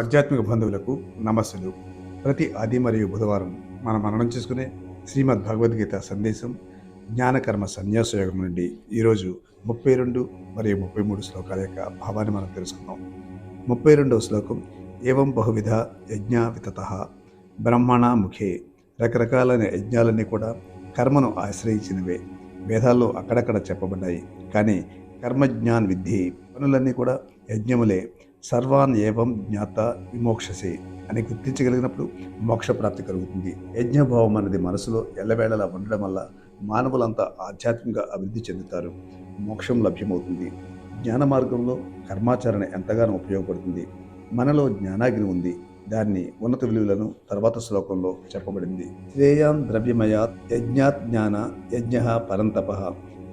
ఆధ్యాత్మిక బంధువులకు నమస్సులు. ప్రతి ఆది మరియు బుధవారం మనం మననం చేసుకునే శ్రీమద్ భగవద్గీత సందేశం జ్ఞానకర్మ సన్యాస యోగం నుండి ఈరోజు ముప్పై రెండు మరియు ముప్పై మూడు శ్లోకాల యొక్క భావాన్ని మనం తెలుసుకుందాం. ముప్పై రెండవ శ్లోకం ఏవం బహువిధ యజ్ఞ వితత బ్రహ్మణ ముఖే రకరకాలైన యజ్ఞాలన్నీ కూడా కర్మను ఆశ్రయించినవే. వేదాల్లో అక్కడక్కడ చెప్పబడ్డాయి. కానీ కర్మజ్ఞాన్ విద్ధి పనులన్నీ కూడా యజ్ఞములే. సర్వాన్ ఏవం జ్ఞాత విమోక్షసే అని గుర్తించగలిగినప్పుడు మోక్ష ప్రాప్తి కలుగుతుంది. యజ్ఞభావం అనేది మనసులో ఎల్లవేళలా ఉండడం వల్ల మానవులంతా ఆధ్యాత్మికంగా అభివృద్ధి చెందుతారు. మోక్షం లభ్యమవుతుంది. జ్ఞాన మార్గంలో కర్మాచరణ ఎంతగానో ఉపయోగపడుతుంది. మనలో జ్ఞానాగ్ని ఉంది. దాన్ని ఉన్నత విలువలను తర్వాత శ్లోకంలో చెప్పబడింది. శ్రేయాన్ ద్రవ్యమయాత్ యజ్ఞాత్ జ్ఞాన యజ్ఞ పరంతప.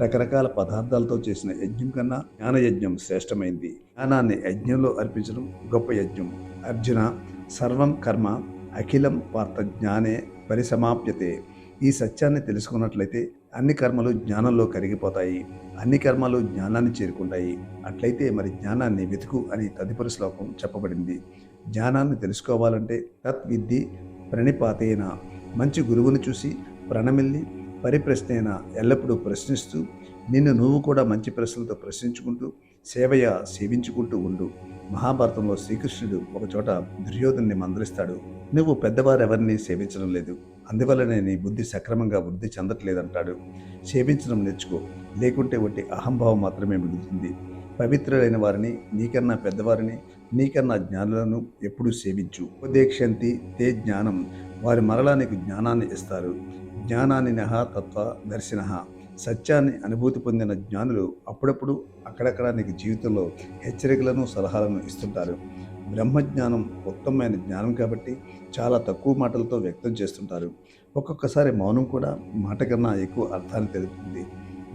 రకరకాల పదార్థాలతో చేసిన యజ్ఞం కన్నా జ్ఞానయజ్ఞం శ్రేష్టమైంది. జ్ఞానాన్ని యజ్ఞంలో అర్పించడం గొప్ప యజ్ఞం. అర్జున సర్వం కర్మ అఖిలం పార్థ జ్ఞానే పరిసమాప్యతే. ఈ సత్యాన్ని తెలుసుకున్నట్లయితే అన్ని కర్మలు జ్ఞానంలో కరిగిపోతాయి. అన్ని కర్మలు జ్ఞానాన్ని చేరుకుంటాయి. అట్లయితే మరి జ్ఞానాన్ని వెతుకు అని తదుపరి శ్లోకం చెప్పబడింది. జ్ఞానాన్ని తెలుసుకోవాలంటే తత్విద్ది ప్రణిపాతేన. మంచి గురువును చూసి ప్రణమిల్లి పరిప్రశ్నేన ఎల్లప్పుడూ ప్రశ్నిస్తూ నిన్ను నువ్వు కూడా మంచి ప్రశ్నలతో ప్రశ్నించుకుంటూ సేవయ సేవించుకుంటూ ఉండు. మహాభారతంలో శ్రీకృష్ణుడు ఒకచోట దుర్యోధన్ని మందలిస్తాడు. నువ్వు పెద్దవారెవరిని సేవించడం లేదు. అందువల్లనే నీ బుద్ధి సక్రమంగా వృద్ధి చెందట్లేదంటాడు. సేవించడం నేర్చుకో. లేకుంటే ఒకటి అహంభావం మాత్రమే మిగులుతుంది. పవిత్రులైన వారిని నీకన్నా పెద్దవారిని నీకన్నా జ్ఞానులను ఎప్పుడూ సేవించు. ఉపదేక్షంతి తే జ్ఞానం. వారి మరలా నీకు జ్ఞానాన్ని ఇస్తారు. జ్ఞానాన్ని నహ తత్వ దర్శన. సత్యాన్ని అనుభూతి పొందిన జ్ఞానులు అప్పుడప్పుడు అక్కడక్కడ నీకు జీవితంలో హెచ్చరికలను సలహాలను ఇస్తుంటారు. బ్రహ్మజ్ఞానం ఉత్తమమైన జ్ఞానం కాబట్టి చాలా తక్కువ మాటలతో వ్యక్తం చేస్తుంటారు. ఒక్కొక్కసారి మౌనం కూడా మాట కన్నా ఎక్కువ అర్థాన్ని తెలుపుతుంది.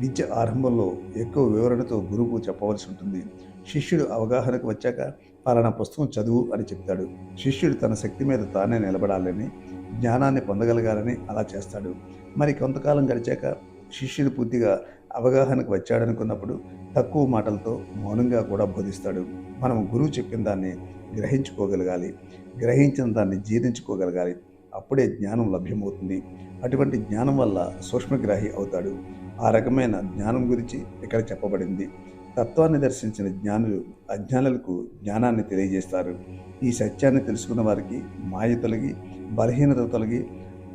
విద్య ఆరంభంలో ఎక్కువ వివరణతో గురువు చెప్పవలసి ఉంటుంది. శిష్యుడు అవగాహనకు వచ్చాక పలానా పుస్తకం చదువు అని చెప్తాడు. శిష్యుడు తన శక్తి మీద తానే నిలబడాలని జ్ఞానాన్ని పొందగలగాలని అలా చేస్తాడు. మరి కొంతకాలం గడిచాక శిష్యుడు పూర్తిగా అవగాహనకు వచ్చాడనుకున్నప్పుడు తక్కువ మాటలతో మౌనంగా కూడా బోధిస్తాడు. మనం గురువు చెప్పిన దాన్ని గ్రహించుకోగలగాలి గ్రహించిన దాన్ని జీర్ణించుకోగలగాలి. అప్పుడే జ్ఞానం లభ్యమవుతుంది. అటువంటి జ్ఞానం వల్ల సూక్ష్మగ్రాహి అవుతాడు. ఆ రకమైన జ్ఞానం గురించి ఇక్కడ చెప్పబడింది. తత్వాన్ని దర్శించిన జ్ఞానులు అజ్ఞానులకు జ్ఞానాన్ని తెలియజేస్తారు. ఈ సత్యాన్ని తెలుసుకున్న వారికి మాయ తొలగి బలహీనత తొలగి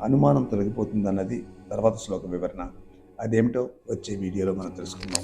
అనుమానం తొలగిపోతుంది అన్నది తర్వాత శ్లోక వివరణ. అదేమిటో వచ్చే వీడియోలో మనం తెలుసుకుందాం.